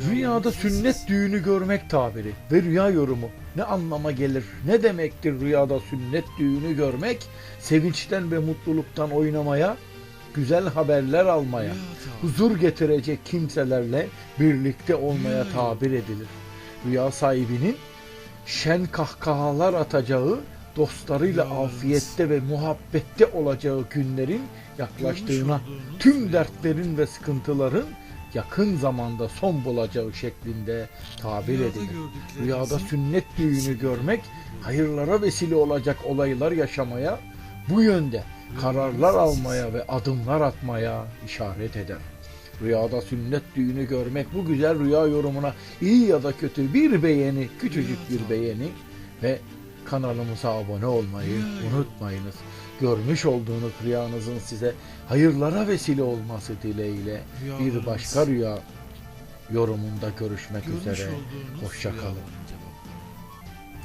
Rüyada sünnet düğünü görmek tabiri ve rüya yorumu ne anlama gelir? Ne demektir rüyada sünnet düğünü görmek? Sevinçten ve mutluluktan oynamaya, güzel haberler almaya, huzur getirecek kimselerle birlikte olmaya tabir edilir. Rüya sahibinin şen kahkahalar atacağı, dostlarıyla afiyette ve muhabbette olacağı günlerin yaklaştığına, tüm dertlerin ve sıkıntıların yakın zamanda son bulacağı şeklinde tabir edilir. Rüyada sünnet düğünü görmek, hayırlara vesile olacak olaylar yaşamaya, bu yönde kararlar almaya ve adımlar atmaya işaret eder. Rüyada sünnet düğünü görmek bu güzel rüya yorumuna iyi ya da kötü bir beğeni, küçücük bir beğeni ve kanalımıza abone olmayı unutmayınız. Görmüş olduğunuz rüyanızın size hayırlara vesile olması dileğiyle bir başka rüya yorumunda görüşmek üzere. Hoşçakalın.